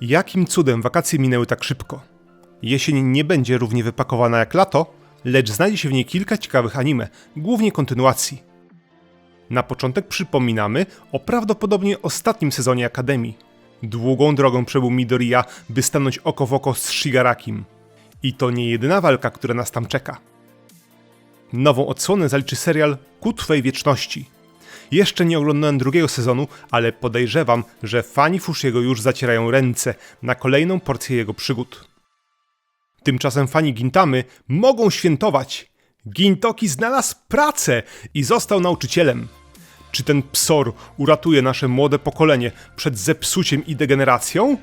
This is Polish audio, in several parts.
Jakim cudem wakacje minęły tak szybko? Jesień nie będzie równie wypakowana jak lato, lecz znajdzie się w niej kilka ciekawych anime, głównie kontynuacji. Na początek przypominamy o prawdopodobnie ostatnim sezonie Akademii. Długą drogą przebył Midoriya, by stanąć oko w oko z Shigarakim. I to nie jedyna walka, która nas tam czeka. Nową odsłonę zaliczy serial Ku Wieczności. Jeszcze nie oglądałem drugiego sezonu, ale podejrzewam, że fani Fushiego już zacierają ręce na kolejną porcję jego przygód. Tymczasem fani Gintamy mogą świętować. Gintoki znalazł pracę i został nauczycielem. Czy ten psor uratuje nasze młode pokolenie przed zepsuciem i degeneracją?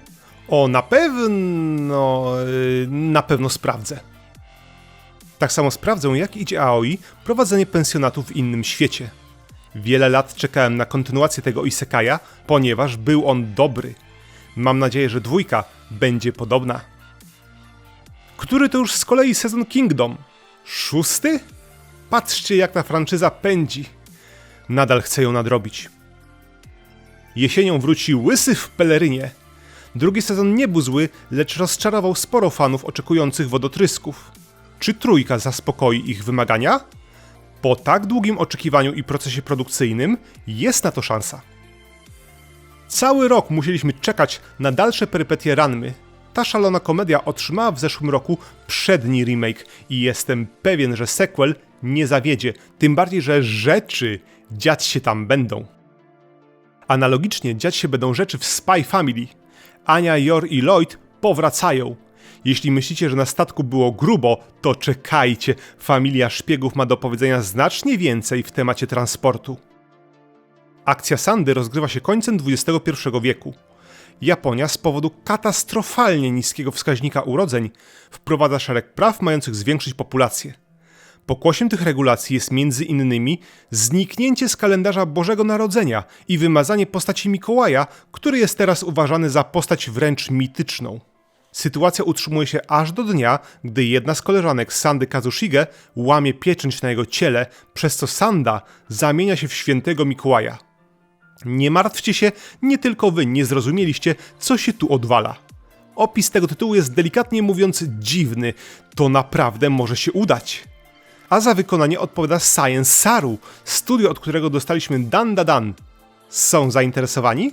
O, na pewno. yy, na pewno sprawdzę. Tak samo sprawdzę, jak idzie Aoi prowadzenie pensjonatu w innym świecie. Wiele lat czekałem na kontynuację tego Isekaja, ponieważ był on dobry. Mam nadzieję, że dwójka będzie podobna. Który to już z kolei sezon Kingdom? Szósty? Patrzcie, jak ta franczyza pędzi. Nadal chcę ją nadrobić. Jesienią wróci Łysy w pelerynie. Drugi sezon nie był zły, lecz rozczarował sporo fanów oczekujących wodotrysków. Czy trójka zaspokoi ich wymagania? Po tak długim oczekiwaniu i procesie produkcyjnym jest na to szansa. Cały rok musieliśmy czekać na dalsze perypetie Ranmy. Ta szalona komedia otrzymała w zeszłym roku przedni remake i jestem pewien, że sequel nie zawiedzie, tym bardziej, że rzeczy dziać się tam będą. Analogicznie dziać się będą rzeczy w Spy Family. Ania, Jor i Lloyd powracają. Jeśli myślicie, że na statku było grubo, to czekajcie, familia szpiegów ma do powiedzenia znacznie więcej w temacie transportu. Akcja Sandy rozgrywa się końcem XXI wieku. Japonia z powodu katastrofalnie niskiego wskaźnika urodzeń wprowadza szereg praw mających zwiększyć populację. Pokłosiem tych regulacji jest między innymi zniknięcie z kalendarza Bożego Narodzenia i wymazanie postaci Mikołaja, który jest teraz uważany za postać wręcz mityczną. Sytuacja utrzymuje się aż do dnia, gdy jedna z koleżanek Sandy Kazushige łamie pieczęć na jego ciele, przez co Sanda zamienia się w świętego Mikołaja. Nie martwcie się, nie tylko wy nie zrozumieliście, co się tu odwala. Opis tego tytułu jest delikatnie mówiąc dziwny, to naprawdę może się udać. A za wykonanie odpowiada Science Saru, studio, od którego dostaliśmy Dan Da Dan. Są zainteresowani?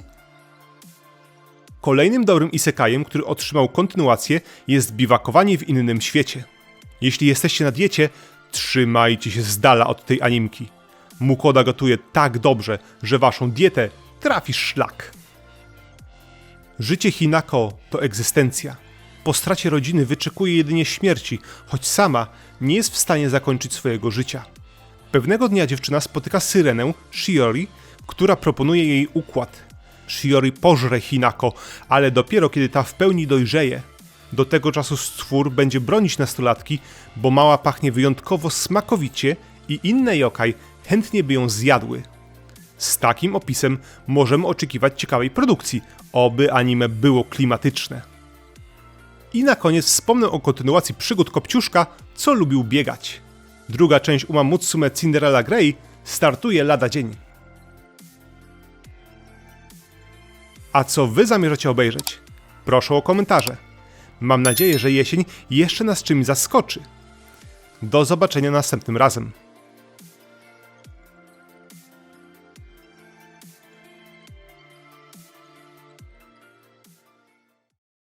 Kolejnym dobrym isekajem, który otrzymał kontynuację, jest biwakowanie w innym świecie. Jeśli jesteście na diecie, trzymajcie się z dala od tej animki. Mukoda gotuje tak dobrze, że waszą dietę trafi szlak. Życie Hinako to egzystencja. Po stracie rodziny wyczekuje jedynie śmierci, choć sama nie jest w stanie zakończyć swojego życia. Pewnego dnia dziewczyna spotyka syrenę, Shiori, która proponuje jej układ. Shiori pożre Hinako, ale dopiero kiedy ta w pełni dojrzeje. Do tego czasu stwór będzie bronić nastolatki, bo mała pachnie wyjątkowo smakowicie i inne yokai chętnie by ją zjadły. Z takim opisem możemy oczekiwać ciekawej produkcji, oby anime było klimatyczne. I na koniec wspomnę o kontynuacji przygód Kopciuszka, co lubił biegać. Druga część Umamutsume Cinderella Grey startuje lada dzień. A co wy zamierzacie obejrzeć? Proszę o komentarze. Mam nadzieję, że jesień jeszcze nas czymś zaskoczy. Do zobaczenia następnym razem.